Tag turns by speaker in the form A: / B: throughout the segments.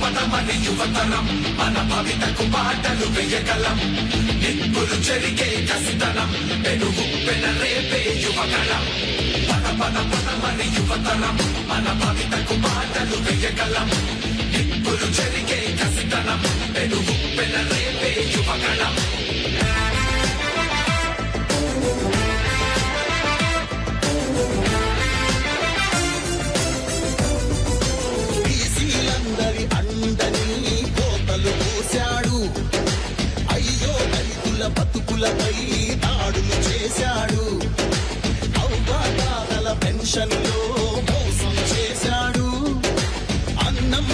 A: పదమని యువతరం మన భవితకు పాటలు వెయ్యగలం నిప్పులు చెరిగే కసితనం పెనుగు పెనరేపే యువకళం పద పద పదమని యువతరం మన భవితకు పాటలు వెయ్యగలం నిప్పులు చెరిగే కసితనం పెనుగు
B: పెనరేపే యువకళం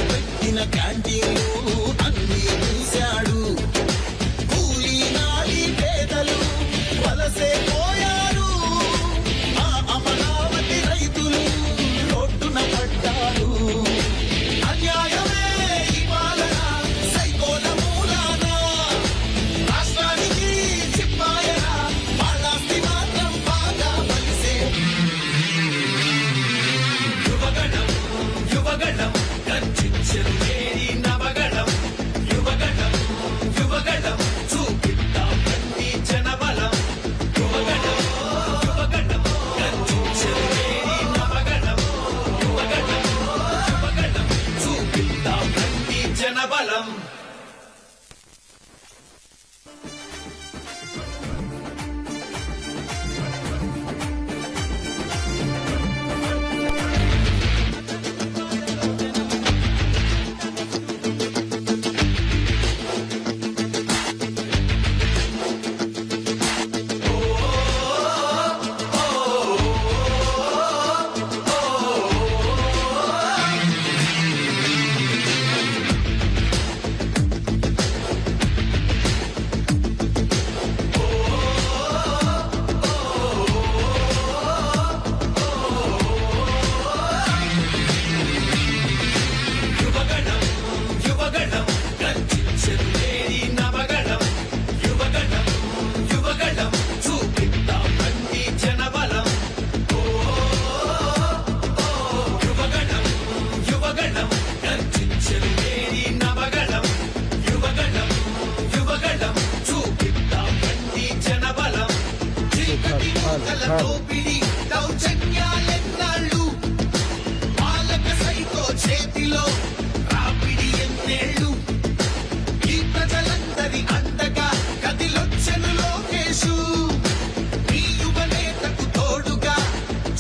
B: పెట్టిన క్యాంటీన్లు అన్ని
A: చూశాడు చేతిలో రాపిడి ఎన్నేళ్ళు ఈ ప్రజలందరి అండగా కదిలొచ్చెను లోకేశు తోడుగా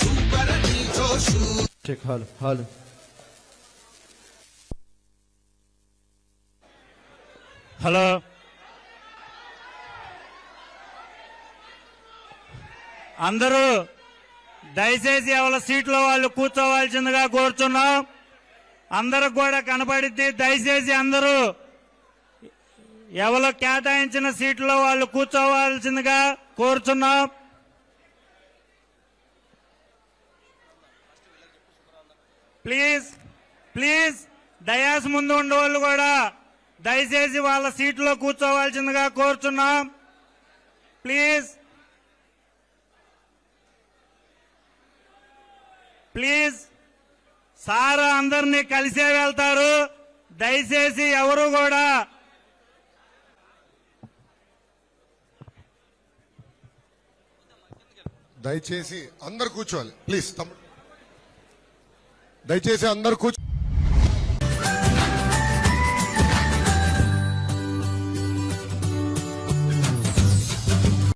A: చూపరని జోషు
C: హలో అందరూ దయచేసి ఎవరి సీట్లో వాళ్ళు కూర్చోవాల్సిందిగా కోరుచున్నాం అందరికి కూడా కనపడిద్ది. దయచేసి అందరూ ఎవరు కేటాయించిన సీట్లో వాళ్ళు కూర్చోవాల్సిందిగా కోరుచున్నాం ప్లీజ్ ప్లీజ్ డయాస్ ముందు ఉండే వాళ్ళు కూడా దయచేసి వాళ్ళ సీట్లో కూర్చోవాల్సిందిగా కోరుచున్నాం ప్లీజ్ ప్లీజ్ సార్ అందరినీ కలిసే వెళ్తారు. దయచేసి ఎవరు కూడా
D: దయచేసి అందరు కూర్చోవాలి. ప్లీజ్ తమ్ముడు. దయచేసి అందరు కూర్చో